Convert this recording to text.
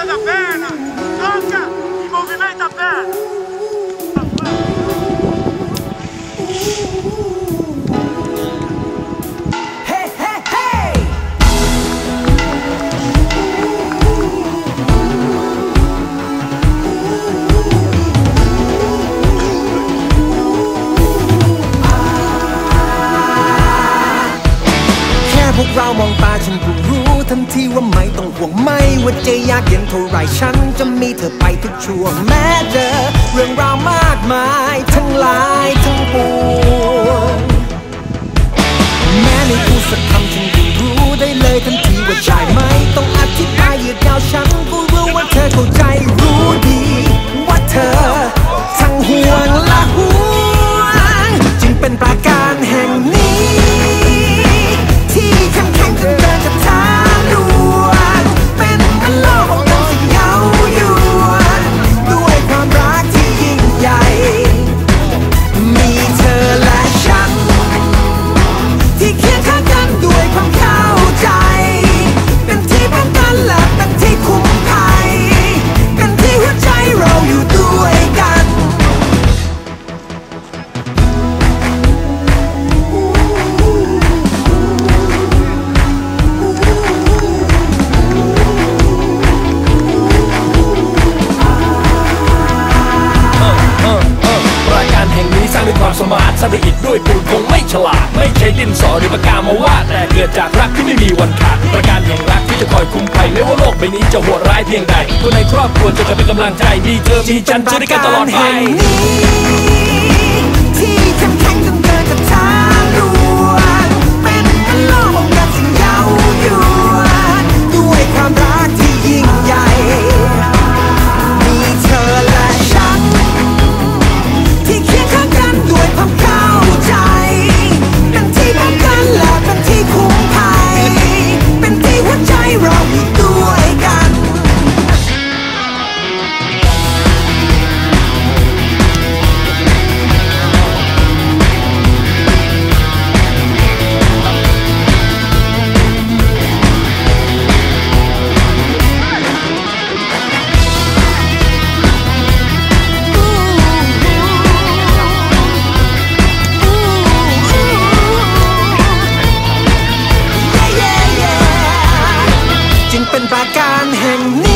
movimenta da perna, toca e movimenta a ทันทีว่าไม่ต้องห่วงไม่ว่าจะยากเย็นเท่าไรฉันจะมีเธอไปทุกช่วงแม้เจอเรื่องราวมากมายทั้งหลายทั้งปวงแม้ไม่พูดสักคำฉันก็รู้ได้เลยทันทีว่าใช่ไหมต้องอธิบายยืดยาวฉัน สมาร์ทสร้างด้วยอิฐด้วยปูนคงไม่ฉลาด ไม่ใช่ดินสอหรือปากกามาวาดแต่เกิดจากรักที่ไม่มีวันขาดประการแห่งรักที่จะคอยคุ้มภัยไม่ว่าโลกใบนี้จะโหดร้ายเพียงใดคนในครอบครัวจะเป็นกำลังใจดีเธอมีฉันจะด้วยกันตลอดไปนี้ 把奸佞。